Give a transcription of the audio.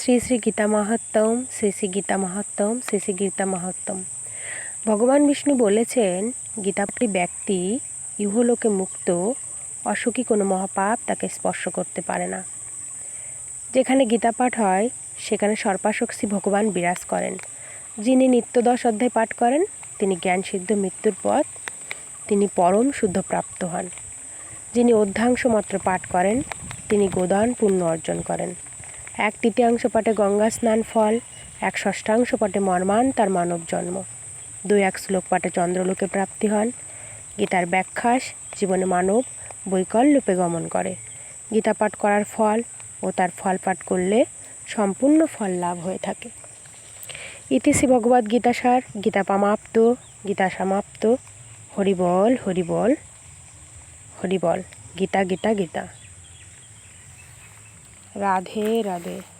শ্রী শ্রী গীতা মাহাত্ম্যম শ্রী শ্রী গীতা মাহাত্ম্যম শ্রী শ্রী গীতা মাহাত্ম্যম ভগবান বিষ্ণু বলেছেন গীতাপটি ব্যক্তি ইহলোকে মুক্ত, অসুখী কোনো মহাপাপ তাকে স্পর্শ করতে পারে না। যেখানে গীতা পাঠ হয়, সেখানে সর্পাশক্সী ভগবান বিরাজ করেন। যিনি নিত্য দশ অধ্যায় পাঠ করেন, তিনি জ্ঞান সিদ্ধ মৃত্যুর পথ, তিনি পরম শুদ্ধ প্রাপ্ত হন। যিনি অধ্যাংশ মাত্র পাঠ করেন, তিনি গোদান পুণ্য অর্জন করেন। এক তৃতীয়াংশ পাঠে গঙ্গা স্নান ফল, এক ষষ্ঠাংশ পাঠে মর্মান তার মানব জন্ম। দুই এক শ্লোক পাঠে চন্দ্রলোকে প্রাপ্তি হন। গীতার ব্যাখ্যাস, জীবনে মানব বৈকল্যপে গমন করে। গীতা পাঠ করার ফল ও তার ফল পাঠ করলে সম্পূর্ণ ফল লাভ হয়ে থাকে। ইতিশ্রী ভগবদ্ গীতাসার গীতা পামাপ্ত, গীতা সমাপ্ত। হরিবল হরিবল হরিবল। গীতা গীতা গীতা। राधे राधे।